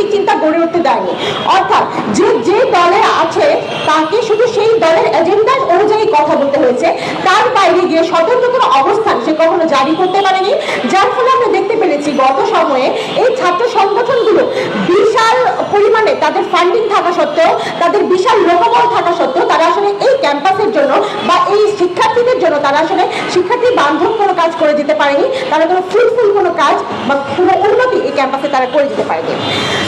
রাজনৈতিক চিন্তা গড়ে উঠতে দেয়নি। অর্থাৎ যে যে দলে আছে, তাকে শুধু সেই দলের এজেন্ডা অনুযায়ী কথা বলতে হয়েছে। তার বাইরে গিয়ে স্বতন্ত্র কোনো অবস্থান সে কখনো জারি করতে পারেনি। যার ফলে আমরা দেখতে পেরেছি গত সময়ে এই ছাত্র সংগঠনগুলো বিশাল পরিমাণে তাদের ফান্ডিং থাকা সত্ত্বেও, তাদের বিশাল লোকবল থাকা সত্ত্বেও, তারা আসলে এই ক্যাম্পাসের জন্য বা এই শিক্ষার্থীদের জন্য তারা আসলে শিক্ষার্থী বান্ধব কোনো কাজ করে যেতে পারেনি তারা কোনো ফ্রুটফুল কোনো কাজ বা কোনো উন্নতি এই ক্যাম্পাসে তারা করে যেতে পারেনি।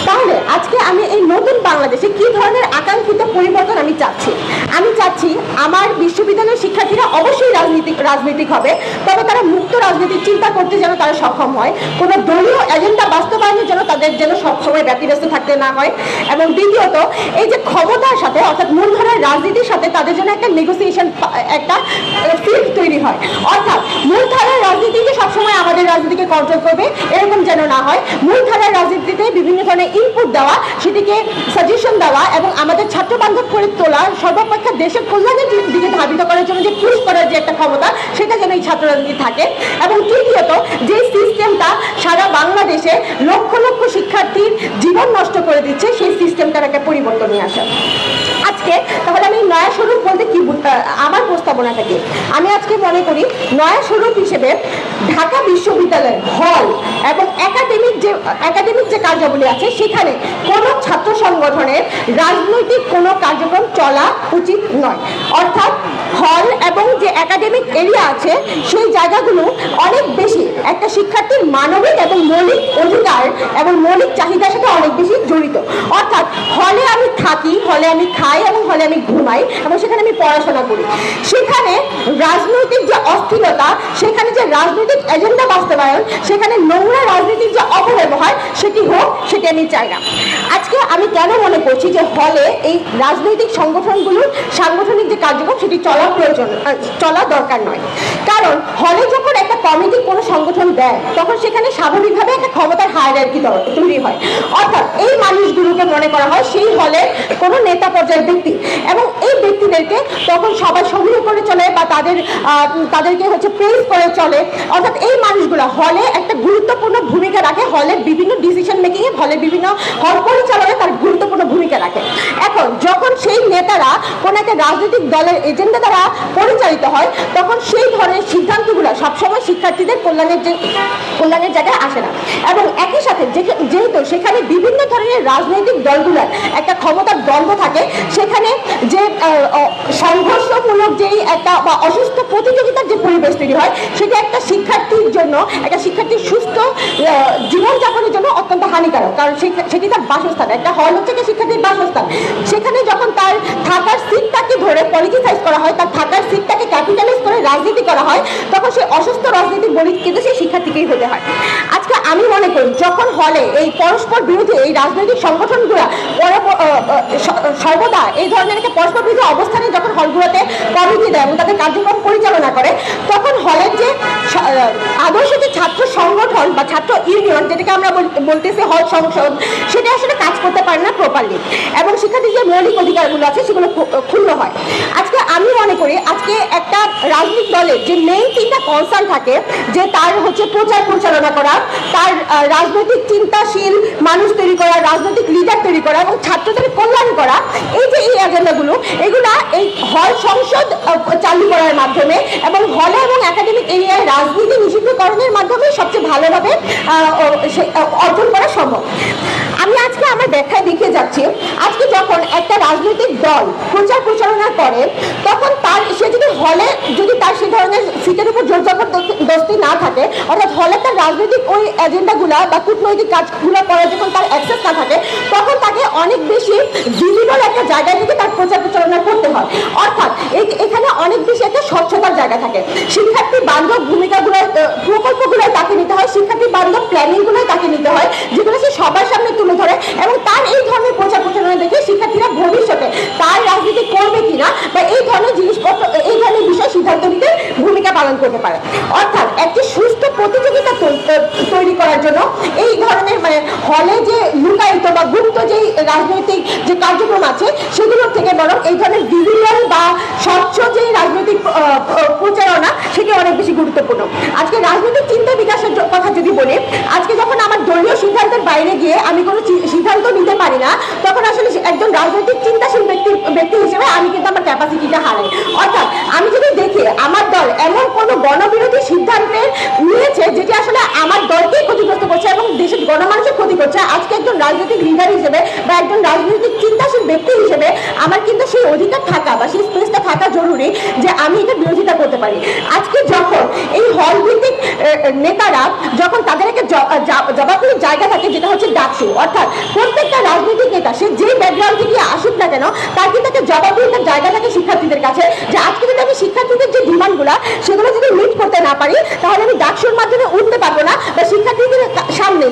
তাহলে আজকে আমি এই নতুন বাংলাদেশে কি ধরনের আকাঙ্ক্ষিত পরিবর্তন আমি চাচ্ছি? আমি চাচ্ছি আমার বিশ্ববিদ্যালয়ের শিক্ষার্থীরা অবশ্যই রাজনীতিক, রাজনৈতিক হবে, তবে তারা মুক্ত রাজনীতির চিন্তা করতে যেন তারা সক্ষম হয়, কোনো দলীয় এজেন্ডা বাস্তবায়নের জন্য তাদের যেন সবসময় ব্যতিব্যস্ত থাকতে না হয়। এবং দ্বিতীয়ত, এই যে ক্ষমতার সাথে অর্থাৎ মূলধারার রাজনীতির সাথে তাদের জন্য একটা নেগোসিয়েশন একটা তৈরি হয়। অর্থাৎ মূলধারার রাজনীতি যে সবসময় আমাদের রাজনীতিকে কন্ট্রোল করবে, এরকম যেন না হয় মূলধারার রাজনীতিতে বিভিন্ন ধরনের ইনপুট দেওয়া, সেটিকে সাজেশন দেওয়া এবং আমাদের ছাত্র বান্ধব করে তোলা, সর্বাপেক্ষা দেশের কল্যাণের দিকে ধাবিত করার জন্য যে পুশ করার যে একটা ক্ষমতা, সেটা যেন এই ছাত্র রাজনীতি থাকে। এবং তৃতীয়ত, যে সিস্টেমটা সারা বাংলাদেশে লক্ষ লক্ষ শিক্ষার্থীর জীবন নষ্ট করে দিচ্ছে, সেই সিস্টেমটার একটা পরিবর্তন আসা। আজকে তাহলে আমি নয়া স্বরূপ বলতে কি বু- আহ, আমার প্রস্তাবনাটা কি? আমি আজকে মনে করি নয়া স্বরূপ হিসেবে ঢাকা বিশ্ববিদ্যালয়ের হল এবং একাডেমিক যে একাডেমিক যে কার্যাবলী আছে, সেখানে কোনো ছাত্র সংগঠনের রাজনৈতিক কোনো কার্যক্রম চলা উচিত নয়। অর্থাৎ হল এবং যে একাডেমিক এরিয়া আছে, সেই জায়গাগুলো অনেক বেশি। একটা শিক্ষার্থীর মানবিক এবং মৌলিক অধিকার এবং মৌলিক চাহিদার সাথে অনেক বেশি জড়িত। অর্থাৎ হলে আমি থাকি, হলে আমি খাই এবং হলে আমি ঘুমাই এবং সেখানে আমি পড়াশোনা করি। সেখানে রাজনৈতিক যে অস্থিরতা, সেখানে যে রাজনৈতিক এজেন্ডা বাস্তবায়ন, সেখানে নোংরা রাজনীতির যে অপব্যবহার, সেটি হোক, সেটি আমি চাই না। আজকে আমি কেন মনে করছি যে হলে এই রাজনৈতিক সংগঠনগুলোর সাংগঠনিক যে কার্যক্রম, সেটি চলা প্রয়োজন, চলা দরকার নয়। কারণ হলে যখন একটা কমিটি কোনো সংগঠন দেয়, তখন সেখানে স্বাভাবিকভাবে একটা হায়ারার্কি তৈরি হয়। অর্থাৎ এই মানুষগুলোকে মনে করা হয় সেই হলে কোনো নেতা পর্যায়ের ব্যক্তি। এবং এই ব্যক্তিদেরকে তখন সবাই সমীহ করে চলে বা তাদের তাদেরকে হচ্ছে প্রেস করে চলে। অর্থাৎ এই মানুষগুলো হলে একটা গুরুত্বপূর্ণ ভূমিকা রাখে, হলের বিভিন্ন ডিসিশন মেকিংয়ে হলের বিভিন্ন হল পরিচালনায় তার গুরুত্বপূর্ণ ভূমিকা রাখে। এখন যখন সেই নেতারা কোনো একটা রাজনৈতিক দলের এজেন্ডা দ্বারা পরিচালিত হয়, তখন সেই ধরনের সিদ্ধান্তগুলো সবসময় শিক্ষার্থীদের কল্যাণের যে কল্যাণের জায়গায় আসে না। এবং একই সাথে যেহেতু সেখানে বিভিন্ন ধরনের রাজনৈতিক দলগুলোর একটা ক্ষমতার দ্বন্দ্ব থাকে, সেখানে যে সংঘর্ষমূলক যেই একটা বা অসুস্থ প্রতিযোগিতার যে পরিবেশ তৈরি হয়, সেটা একটা শিক্ষার্থীর জন্য, একটা শিক্ষার্থীর সুস্থ জীবনযাপনের জন্য অত্যন্ত হানিকারক। কারণ সেটি তার বাসস্থান। একটা হল হচ্ছে শিক্ষার্থীর বাসস্থান। সেখানে যখন তার থাকার সিটটাকে ধরে পলিটিসাইজ করা হয়, তার থাকার করা হয়, তখন সে অসুস্থ রাজনীতির বলি কিন্তু সেই শিক্ষার্থীকেই হতে হয়। আজকে আমি মনে করি, যখন হলে এই পরস্পর বিরোধী এই রাজনৈতিক সংগঠনগুলো সর্বদা এই ধরনের একটা পরস্পর বিরোধী অবস্থানে যখন হলগুলোতে কমিটি দেয় এবং তাদের কার্যক্রম পরিচালনা করে, তখন হলের যে আদর্শ যে ছাত্র সংগঠন বা ছাত্র ইউনিয়ন, যেটাকে আমরা বলতেছি হল সংসদ, সেটা আসলে কাজ করতে পারে না প্রপারলি এবং শিক্ষার্থীর যে মৌলিক অধিকারগুলো আছে, সেগুলো ক্ষু- ক্ষুণ্ণ হয়। মনে করি আজকে একটা রাজনৈতিক দলের যে মেইন তিনটা কনসার্ন থাকে, যে তার হচ্ছে প্রচার পরিচালনা করা, তার রাজনৈতিক চিন্তাশীল মানুষ তৈরি করা, রাজনৈতিক লিডার তৈরি করা এবং ছাত্রদের কল্যাণ করা, এই যে এই এজেন্ডাগুলো এগুলা এই হল সংসদ চালু করার মাধ্যমে এবং হলে এবং একাডেমিক এরিয়ায় রাজনীতি নিষিদ্ধকরণের মাধ্যমে সবচেয়ে ভালোভাবে অর্জন করা সম্ভব। ব্যাখ্যায় দেখিয়ে যাচ্ছি, আজকে যখন একটা রাজনৈতিক দল প্রচার প্রচারণা করে, তখন তার সে যদি হলে, যদি তার সে ধরনের সিটের উপর জোর জবরদস্তি না থাকে, অর্থাৎ হলে তার রাজনৈতিক ওই এজেন্ডাগুলা বা কূটনৈতিক কাজগুলো করার যখন তার অ্যাক্সেস না থাকে, তখন তাকে অনেক বেশি ভিজিবল একটা জায়গায় থেকে তার প্রচার প্রচারণা করতে হয়। অর্থাৎ এখানে অনেক বেশি একটা স্বচ্ছতার জায়গা থাকে। শিক্ষার্থী বান্ধব ভূমিকাগুলো প্রকল্পগুলো তাকে নিতে হয়। শিক্ষার্থী বান্ধব প্ল্যানিংগুলো তাকে নিতে হয় যেগুলো সে সবার সামনে তুলে ধরে এবং তার এই ধরনের প্রচার প্রচারণা দেখে শিক্ষার্থীরা ভবিষ্যতে তার রাজনীতি করবে কিনা বা এই ধরনের জিনিসপত্র এই ধরনের বিষয় সিদ্ধান্ত নিতে ভূমিকা পালন করতে পারে অর্থাৎ একটি সুস্থ প্রতিযোগিতা তৈ- তৈরি করার জন্য এই ধরনের মানে হলে যে লুকায়িত বা গুপ্ত যেই রাজনৈতিক যে কার্যক্রম আছে সেগুলোর থেকে বরং এই ধরনের ভিজুয়াল বা স্বচ্ছ যে রাজনৈতিক প্রচারণা, সেটি অনেক বেশি গুরুত্বপূর্ণ। আজকে রাজনৈতিক চিন্তা বিকাশের কথা যদি বলি, আজকে যখন আমার দলীয় সিদ্ধান্তের বাইরে গিয়ে আমি কোনো চি- সিদ্ধান্ত নিতে পারি না তখন আসলে সে- একজন রাজনৈতিক চিন্তাশীল ব্যক্তি ব্যক্তি হিসেবে আমি কিন্তু আমার ক্যাপাসিটিটা হারাই অর্থাৎ আমি যদি দেখি আমার দল এমন কোনো গণবিরোধী সিদ্ধান্তের নিয়েছে যেটি আসলে আমার দলকেই ক্ষতিগ্রস্ত করছে এবং দেশের গণমানুষের ক্ষতি করছে আজকে একজন রাজনৈতিক লিডার হিসেবে বা একজন রাজনৈতিক চিন্তাশীল ব্যক্তি হিসেবে আমার কিন্তু সেই অধিকার থাকা বা সেই স্পেসটা থাকা জরুরি যে আমি এটা বিরোধিতা করতে পারি। আজকে যখন এই হল ভিত্তিক নেতারা যখন তাদের একটা জবাবদিহির জায়গা থাকে যেটা হচ্ছে ডাকসু, অর্থাৎ প্রত্যেকটা রাজনৈতিক নেতা, সে যে ব্যাকগ্রাউন্ড থেকে আসুক না কেন, তার কিন্তু একটা জবাবদিহিতার জায়গা থাকে শিক্ষার্থীদের কাছে যে আজকে যদি আমি শিক্ষার্থীদের যে ডিমান্ডগুলো সেগুলো যদি মিট করতে না পারি, তাহলে আমি ডাকসুর মাধ্যমে উঠতে পারব না বা শিক্ষার্থীদের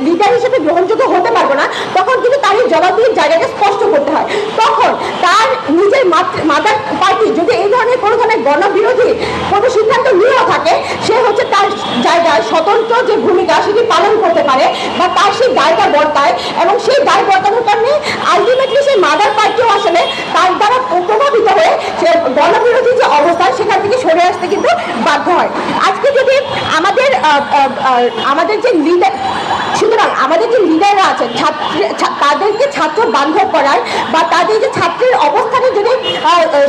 লিডার হিসেবে গ্রহণযোগ্য হতে পারব না, তখন কিন্তু তার এই জবাবদিহির জায়গাটা স্পষ্ট করতে হয়। তখন তার নিজের মাদার পার্টি যদি এই ধরনের কোনো ধরনের গণবিরোধী কোনো সিদ্ধান্ত নিয়েও থাকে, সে হচ্ছে তার জায়গায় স্বতন্ত্র যে ভূমিকা সেটি পালন করতে পারে বা তার সেই দায়টা বর্তায় এবং সেই দায় বর্তানোর কারণে আলটিমেটলি সেই মাদার পার্টিও আসলে তার দ্বারা প্রভাবিত হয়ে সে গণবিরোধী যে অবস্থান সেখান থেকে সরে আসতে কিন্তু বাধ্য হয়। যদি আমাদের যে লিডার সুতরাং আমাদের যে লিডাররা আছে ছাত্র তাদেরকে ছাত্র বান্ধব করার বা তাদের যে ছাত্রের অবস্থানে যদি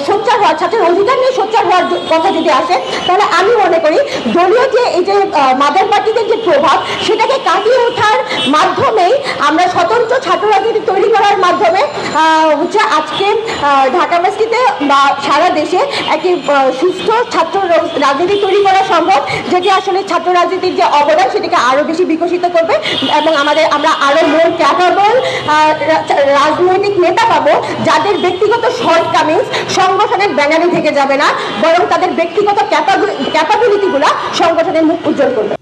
সোচ্চার হওয়ার, ছাত্রের অধিকার নিয়ে সোচ্চার হওয়ার কথা যদি আসে, তাহলে আমি মনে করি দলীয় যে, এই যে মাদার পার্টিদের যে প্রভাব, সেটাকে কাটিয়ে ওঠার মাধ্যমেই আমরা স্বতন্ত্র ছাত্র রাজনীতি তৈরি করার মাধ্যমে আহ, হচ্ছে আজকে আহ, ঢাকা ইউনিভার্সিটিতে বা সারা দেশে একটি সুস্থ ছাত্র রাজনীতি তৈরি করা সম্ভব, যেটি আসলে ছাত্র রাজনীতির যে অবদান সেটিকে আরও বেশি বিকশিত করবে এবং আমাদের, আমরা আরও মোর ক্যাপাবল রাজনৈতিক নেতা পাবো যাদের ব্যক্তিগত শর্টকামিংস সংগঠনের ব্যানারে থেকে যাবে না, বরং তাদের ব্যক্তিগত ক্যাপাবিলিটিগুলা সংগঠনের মুখ উজ্জ্বল করবে।